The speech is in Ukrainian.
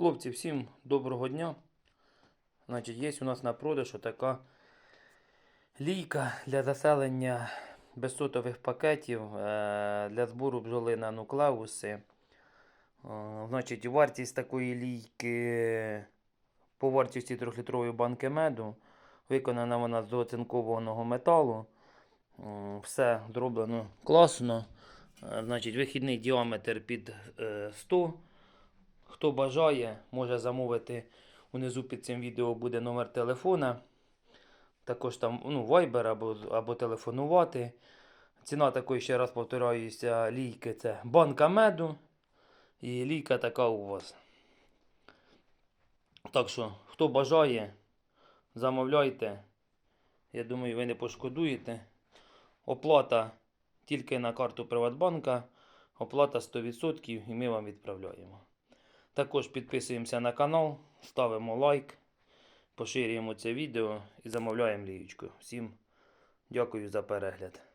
Хлопці, всім доброго дня. Значить, є у нас на продаж така лійка для заселення безсотових пакетів е, для збору бджоли на нуклеуси. Е, Значить, вартість такої лійки по вартості 3-літрової банки меду. Виконана вона з дооцинкованого металу. Все зроблено класно. Е, Значить, вихідний діаметр під е, 100. Хто бажає, може замовити. Унизу під цим відео буде номер телефона. Також там ну, Viber або, або телефонувати. Ціна такої, ще раз повторююся, лійки це банка меду. І лійка така у вас. Так що, хто бажає, замовляйте. Я думаю, ви не пошкодуєте. Оплата тільки на карту Приватбанка. Оплата 100% і ми вам відправляємо. Також підписуємося на канал, ставимо лайк, поширюємо це відео і замовляємо ліючку. Всім дякую за перегляд.